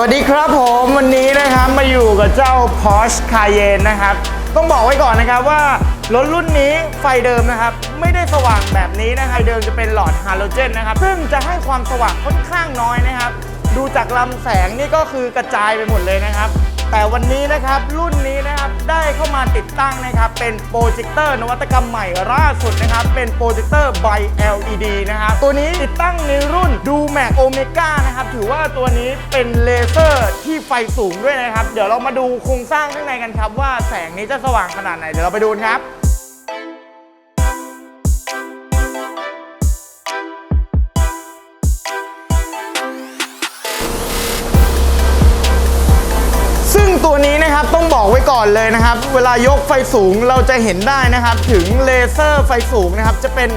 วัสดีครับผมวันนี้นะครับมาอยู่กับเจ้า Porsche Cayenne นะครับ ต้องบอกไว้ก่อนนะครับว่ารถรุ่นนี้ไฟเดิมนะครับ ไม่ได้สว่างแบบนี้นะครับเดิมจะเป็นหลอดฮาโลเจนนะครับ ซึ่งจะให้ความสว่างค่อนข้างน้อยนะครับ ดูจากลำแสงนี่ก็คือกระจายไปหมดเลยนะครับ แต่วันนี้นะครับรุ่นนี้นะ ได้เข้ามาติดตั้งนะครับ เป็นโปรเจคเตอร์นวัตกรรมใหม่ล่าสุดนะครับ เป็นโปรเจคเตอร์ by LED นะครับ ตัวนี้ติดตั้งในรุ่นดูแม็กโอเมก้านะครับ ถือว่าตัวนี้เป็นเลเซอร์ที่ไฟสูงด้วยนะครับ เดี๋ยวเรามาดูโครงสร้างข้างในกันครับ ว่าแสงนี้จะสว่างขนาดไหน เดี๋ยวเราไปดูครับ ตัวนี้นะครับต้องบอกไว้ก่อนเลยนะครับ เวลายกไฟสูงเราจะเห็นได้นะครับ ถึงเลเซอร์ไฟสูงนะครับ จะเป็น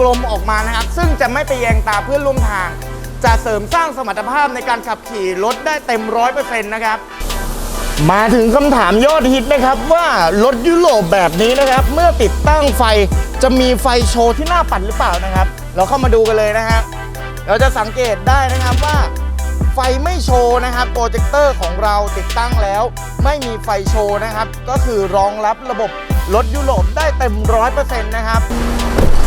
กลมๆออกมานะครับ ซึ่งจะไม่ไปแยงตาเพื่อนร่วมทาง จะเสริมสร้างสมรรถภาพในการขับขี่รถได้เต็มร้อยเปอร์เซ็นต์นะครับ มาถึงคำถามยอดฮิตนะครับว่ารถยุโรปแบบนี้นะครับ เมื่อติดตั้งไฟจะมีไฟโชว์ที่หน้าปัดหรือเปล่านะครับ เราเข้ามาดูกันเลยนะฮะเราจะสังเกตได้นะครับว่า ไฟไม่โชว์นะครับโปรเจคเตอร์ของเราติดตั้งแล้ว ไม่มีไฟโชว์นะครับ ก็คือรองรับระบบรถยุโรปได้เต็มร้อยเปอร์เซ็นต์นะครับ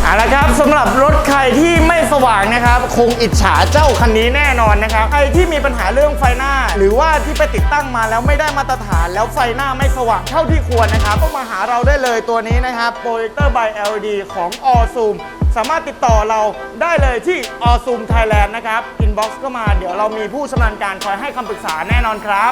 เอาละครับสำหรับรถใครที่ไม่สว่างนะครับ คงอิจฉาเจ้าคันนี้แน่นอนนะครับใครที่มีปัญหาเรื่องไฟหน้า หรือว่าที่ไปติดตั้งมาแล้วไม่ได้มาตรฐาน แล้วไฟหน้าไม่สว่างเท่าที่ควรนะครับก็มาหาเราได้เลยตัวนี้นะครับโปรเจคเตอร์ by LED ของ a l Zoom สามารถติดต่อเราได้เลยที่ออซูมไทยแลนด์นะครับอินบ็อกซ์ก็มาเดี๋ยวเรามีผู้ชำนาญการคอยให้คำปรึกษาแน่นอนครับ